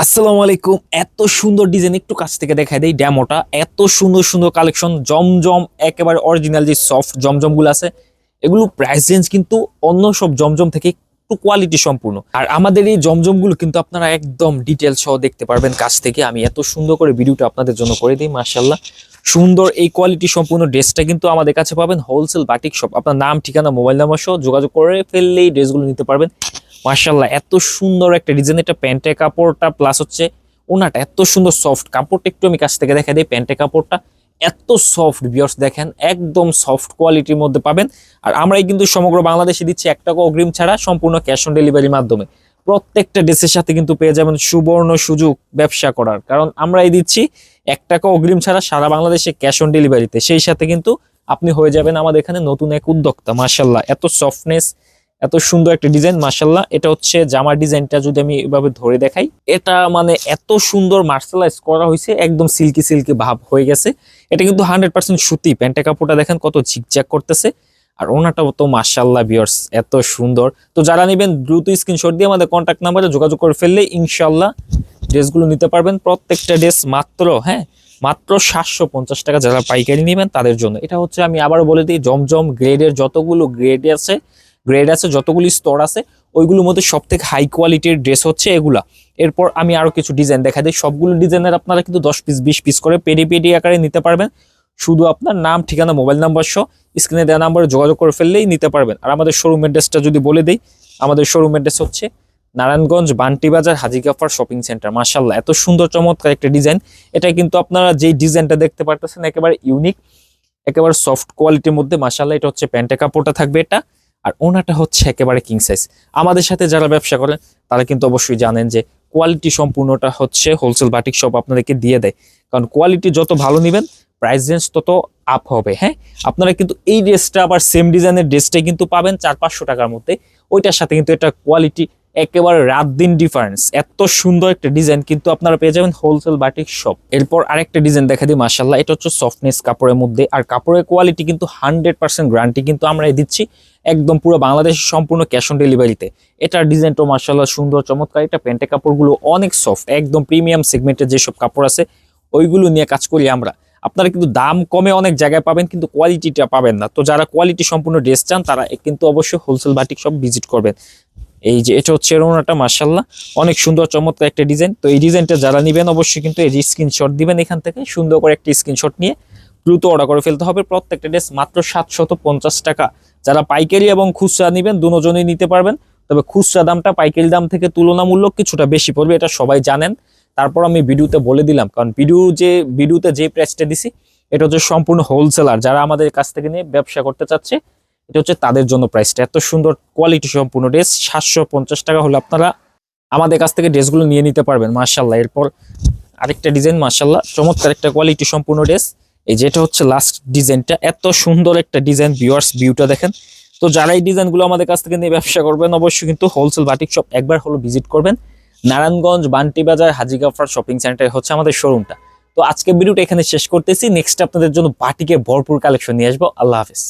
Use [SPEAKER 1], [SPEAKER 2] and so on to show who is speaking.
[SPEAKER 1] আসসালামু আলাইকুম। এত সুন্দর ডিজাইন একটু কাছ থেকে দেখাই দেই ড্যামোটা এত সুন্দর সুন্দর কালেকশন জমজম, একেবারে অরিজিনাল যে সফট জমজমগুলো আছে, এগুলো প্রাইস রেঞ্জ কিন্তু অন্য সব জমজম থেকে একটু কোয়ালিটি সম্পূর্ণ। আর আমাদের এই জমজমগুলো কিন্তু আপনারা একদম ডিটেল সহ দেখতে পারবেন কাছ থেকে। আমি এত সুন্দর করে ভিডিওটা আপনাদের জন্য করে দিই মার্শাল্লাহ সুন্দর এই কোয়ালিটি সম্পূর্ণ ড্রেসটা কিন্তু আমাদের কাছে পাবেন হোলসেল বাটিক শপ আপনার নাম, ঠিকানা মোবাইল নাম্বার সহ যোগাযোগ করে ফেললেই ড্রেসগুলো নিতে পারবেন। মার্শাল্লাহ এত সুন্দর একটা ডিজাইন এটা প্যান্টের কাপড়টা প্লাস হচ্ছে ওনাটা এত সুন্দর সফট কাপড়টা একটু আমি কাছ থেকে দেখা দিই, প্যান্টের কাপড়টা এত সফট বিয়ার্স দেখেন, একদম সফট কোয়ালিটির মধ্যে পাবেন। আর আমরাই কিন্তু সমগ্র বাংলাদেশে দিচ্ছি এক টাকা অগ্রিম ছাড়া, সম্পূর্ণ ক্যাশ অন ডেলিভারির মাধ্যমে। প্রত্যেকটা ড্রেসের সাথে কিন্তু পেয়ে যাবেন সুবর্ণ সুযোগ ব্যবসা করার। কারণ আমরাই দিচ্ছি এক টাকা অগ্রিম ছাড়া সারা বাংলাদেশে ক্যাশ অন ডেলিভারিতে সেই সাথে কিন্তু আপনি হয়ে যাবেন আমাদের এখানে নতুন এক উদ্যোক্তা মার্শাল্লাহ এত সফটনেস এত সুন্দর একটা ডিজাইন মার্শাল্লাহ এটা হচ্ছে জামার ডিজাইনটা যদি আমি এভাবে ধরে দেখাই, এটা মানে এত সুন্দর মার্শালাইজ করা হয়েছে, একদম সিল্কি সিল্কি ভাব হয়ে গেছে। এটা কিন্তু হান্ড্রেড পার্সেন্ট সুতি, প্যান্টের কাপড়টা দেখেন কত ঝিকঝাক করতেছে। আর ওনাটাও তো মার্শাল্লাহ বিয়ার্স এত সুন্দর। তো যারা নেবেন, দ্রুত স্ক্রিনশট দিয়ে আমাদের কন্ট্যাক্ট নাম্বারে যোগাযোগ করে ফেললে ইনশাল্লাহ ড্রেসগুলো নিতে পারবেন। প্রত্যেকটা ড্রেস মাত্র হ্যাঁ মাত্র সাতশো পঞ্চাশ টাকা যারা পাইকারি নেবেন, তাদের জন্য। এটা হচ্ছে আমি আবারও বলে দিই, জমজম গ্রেডের যতগুলো গ্রেড আছে গ্রেড আছে, যতগুলি স্তর আছে, ওইগুলোর মধ্যে সব থেকে হাই কোয়ালিটির ড্রেস হচ্ছে এগুলা। এরপর আমি আরও কিছু ডিজাইন দেখা দিই। সবগুলো ডিজাইনের আপনারা কিন্তু দশ পিস বিশ পিস করে পেডি পেডি আকারে নিতে পারবেন। শুধু আপনার নাম, ঠিকানা মোবাইল নাম্বার সহ স্ক্রিনে দেওয়া নাম্বারে যোগাযোগ করে ফেললেই নিতে পারবেন। আর আমাদের শোরুম অ্যাড্রেসটা যদি বলে দিই, আমাদের শোরুম অ্যাড্রেস হচ্ছে নারায়ণগঞ্জ বান্টি বাজার হাজি গাফার শপিং সেন্টার মার্শাল্লাহ এত সুন্দর, চমৎকার একটা ডিজাইন এটা কিন্তু আপনারা যেই ডিজাইনটা দেখতে পারতেছেন, একেবারে ইউনিক একেবারে সফট কোয়ালিটির মধ্যে। মার্শাল্লাহ এটা হচ্ছে প্যান্টের কাপড়টা থাকবে এটা। আর ওনাটা হচ্ছে একেবারে কিং সাইজ আমাদের সাথে যারা ব্যবসা করেন, তারা কিন্তু অবশ্যই জানেন যে কোয়ালিটি সম্পূর্ণটা হচ্ছে হোলসেল বাটিক শপ আপনাদেরকে দিয়ে দেয়। কারণ কোয়ালিটি যত ভালো নেবেন প্রাইস রেঞ্জ তত আপ হবে হ্যাঁ? আপনারা কিন্তু এই ড্রেসটা আবার সেম ডিজাইনের ড্রেসটাই কিন্তু পাবেন চার পাঁচশো টাকার মধ্যে। ওইটার সাথে কিন্তু এটা কোয়ালিটি একেবারে রাত দিন ডিফারেন্স এত সুন্দর একটা ডিজাইন কিন্তু আপনারা পেয়ে যাবেন হোলসেল বাটিক শপ এরপর আরেকটা ডিজাইন দেখা দিই মার্শাল্লাহ এটা হচ্ছে সফটনেস কাপড়ের মধ্যে। আর কাপড়ের কোয়ালিটি কিন্তু হান্ড্রেড পার্সেন্ট গ্যারান্টি কিন্তু আমরা দিচ্ছি একদম পুরো বাংলাদেশ সম্পূর্ণ ক্যাশ অন ডেলিভারিতে এটার ডিজাইনটা মার্শাল্লাহ সুন্দর, চমৎকার। এটা প্যান্টের কাপড়গুলো অনেক সফট একদম প্রিমিয়াম সেগমেন্টের যেসব কাপড় আছে, ওইগুলো নিয়ে কাজ করি আমরা। আপনারা কিন্তু দাম কমে অনেক জায়গায় পাবেন, কিন্তু কোয়ালিটিটা পাবেন না। তো যারা কোয়ালিটি সম্পূর্ণ ড্রেস চান, তারা কিন্তু অবশ্যই হোলসেল বাটিক সব ভিজিট করবেন। এই যে এটা হচ্ছে রোনাটা মার্শাল্লাহ অনেক সুন্দর, চমৎকার একটা ডিজাইন। তো এই ডিজাইনটা যারা নেবেন অবশ্যই কিন্তু এই স্ক্রিনশট দিবেন এখান থেকে। সুন্দর করে একটা স্ক্রিনশট নিয়ে দ্রুত অর্ডার করে ফেলতে হবে। প্রত্যেকটা ড্রেস মাত্র সাতশত পঞ্চাশ টাকা। যারা পাইকারি এবং খুচরা নেবেন, দুজনেই নিতে পারবেন। তবে খুচরা দামটা পাইকারি দাম থেকে তুলনামূলক কিছুটা বেশি পড়বে, এটা সবাই জানেন। তারপর আমি ভিডিওতে বলে দিলাম, কারণ ভিডিও যে, ভিডিওতে যে প্রাইসটা দিছি, এটা হচ্ছে সম্পূর্ণ হোলসেলার যারা আমাদের কাছ থেকে নিয়ে ব্যবসা করতে চাচ্ছে এটা হচ্ছে তাদের জন্য প্রাইসটা এত সুন্দর কোয়ালিটি সম্পূর্ণ ড্রেস সাতশো পঞ্চাশ টাকা হলে আপনারা আমাদের কাছ থেকে ড্রেসগুলো নিয়ে নিতে পারবেন মার্শাল্লাহ এরপর আরেকটা ডিজাইন মার্শাল্লাহ চমৎকার একটা কোয়ালিটি সম্পূর্ণ ড্রেস এই যেটা হচ্ছে লাস্ট ডিজাইনটা এত সুন্দর একটা ডিজাইন ভিউয়ার্স ভিউটা দেখেন। তো যারা এই ডিজাইনগুলো আমাদের কাছ থেকে নিয়ে ব্যবসা করবেন, অবশ্যই কিন্তু হোলসেল বাটিক শপ একবার হলো ভিজিট করবেন। নারায়ণগঞ্জ বান্টি বাজার হাজিগাফার শপিং সেন্টার হচ্ছে আমাদের শোরুমটা তো আজকে ভিডিওটা এখানে শেষ করতেছি। নেক্সট আপনাদের জন্য বাটিকে ভরপুর কালেকশন নিয়ে আসব। আল্লাহ হাফিজ।